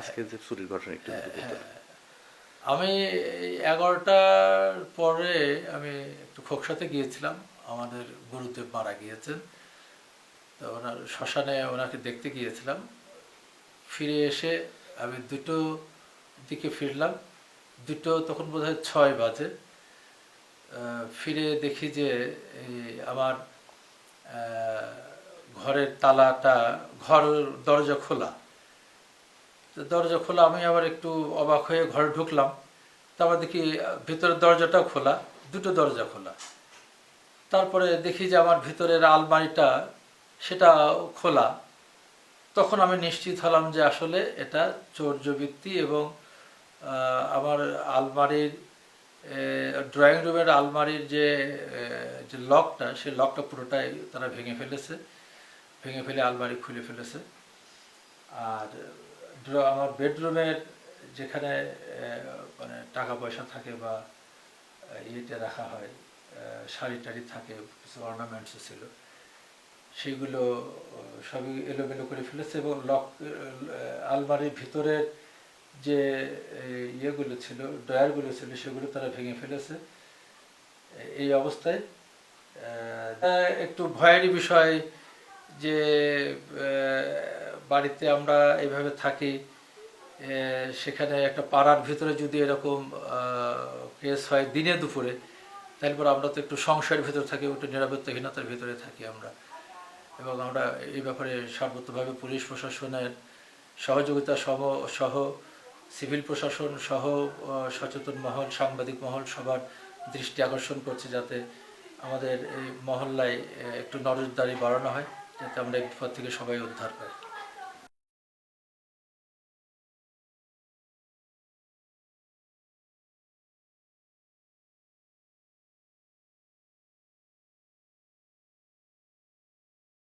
আজকে যে চুরির ঘটনা একটু আমি এগারোটার পরে আমি একটু খোকসাতে গিয়েছিলাম। আমাদের গুরুদেব মারা গিয়েছেন। তো ওনার শ্মশানে ওনাকে দেখতে গিয়েছিলাম। ফিরে এসে আমি দুটো দিকে ফিরলাম। দুটো তখন বোধ হয় ছয় বাজে। ফিরে দেখি যে আমার ঘরের তালাটা ঘর দরজা খোলা। তো দরজা খোলা, আমি আবার একটু অবাক হয়ে ঘরে ঢুকলাম। তারপর দেখি ভিতরের দরজাটাও খোলা, দুটো দরজা খোলা। তারপরে দেখি যে আমার ভিতরের আলমারিটা, সেটা খোলা। তখন আমি নিশ্চিত হলাম যে আসলে এটা চৌর্যবৃত্তি এবং আমার আলমারির ড্রয়িং রুমের আলমারির যে যে লকটা, সেই লকটা পুরোটাই তারা ভেঙে ফেলেছে। ভেঙে ফেলে আলমারি খুলে ফেলেছে। আর আমার বেডরুমের যেখানে মানে টাকা পয়সা থাকে বা ইয়েতে রাখা হয় শাড়ি টাড়ি থাকে, কিছু অর্নামেন্টসও ছিল, সেগুলো সবই এলোমেলো করে ফেলেছে এবং লক আলমারির ভিতরের যে ইয়েগুলো ছিল ডয়ারগুলো ছিল, সেগুলো তারা ভেঙে ফেলেছে। এই অবস্থায় একটু ভয়েরই বিষয় যে বাড়িতে আমরা এইভাবে থাকি সেখানে একটা পাড়ার ভিতরে যদি এরকম কেস হয় দিনে দুপুরে, তাহলে পরে আমরা তো একটু সংশয়ের ভিতরে থাকি, একটু নিরাপত্তাহীনতার ভিতরে থাকি আমরা। এবং আমরা এই ব্যাপারে সর্বতভাবে পুলিশ প্রশাসনের সহযোগিতা সহ সহ সিভিল প্রশাসন সহ সচেতন মহল, সাংবাদিক মহল সবার দৃষ্টি আকর্ষণ করছে যাতে আমাদের এই মহল্লায় একটু নজরদারি বাড়ানো হয়, যাতে আমরা এই থেকে সবাই উদ্ধার পাই।